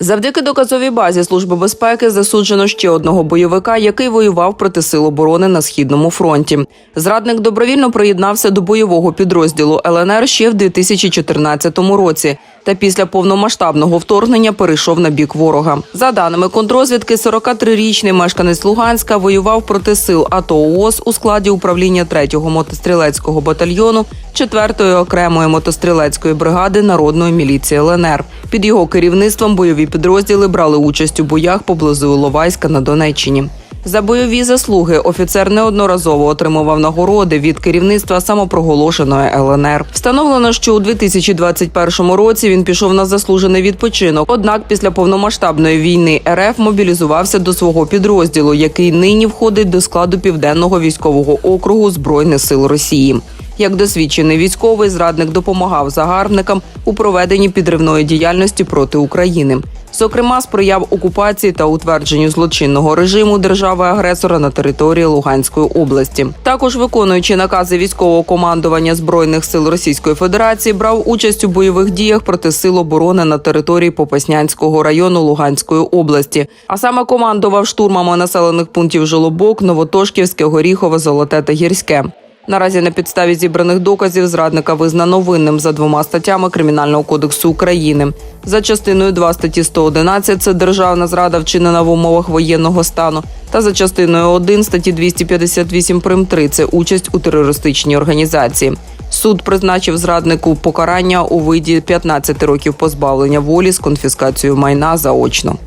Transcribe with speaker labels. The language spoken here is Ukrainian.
Speaker 1: Завдяки доказовій базі Служби безпеки засуджено ще одного бойовика, який воював проти сил оборони на східному фронті. Зрадник добровільно приєднався до бойового підрозділу ЛНР ще в 2014 році. Та після повномасштабного вторгнення перейшов на бік ворога. За даними контрозвідки, 43-річний мешканець Луганська воював проти сил АТО ООС у складі управління 3-го мотострілецького батальйону 4-ї окремої мотострілецької бригади народної міліції ЛНР. Під його керівництвом бойові підрозділи брали участь у боях поблизу Іловайська на Донеччині. За бойові заслуги офіцер неодноразово отримував нагороди від керівництва самопроголошеної ЛНР. Встановлено, що у 2021 році він пішов на заслужений відпочинок. Однак після повномасштабної війни РФ мобілізувався до свого підрозділу, який нині входить до складу південного військового округу збройних сил Росії. Як досвідчений військовий, зрадник допомагав загарбникам у проведенні підривної діяльності проти України. Зокрема, сприяв окупації та утвердженню злочинного режиму держави-агресора на території Луганської області. Також виконуючи накази військового командування збройних сил Російської Федерації, брав участь у бойових діях проти сил оборони на території Попаснянського району Луганської області. А саме командував штурмами населених пунктів Жолобок, Новотошківське, Горіхове, Золоте та Гірське. Наразі на підставі зібраних доказів зрадника визнано винним за двома статтями Кримінального кодексу України. За частиною 2 статті 111 – це державна зрада, вчинена в умовах воєнного стану, та за частиною 1 статті 258 прим. 3 – це участь у терористичній організації. Суд призначив зраднику покарання у виді 15 років позбавлення волі з конфіскацією майна заочно.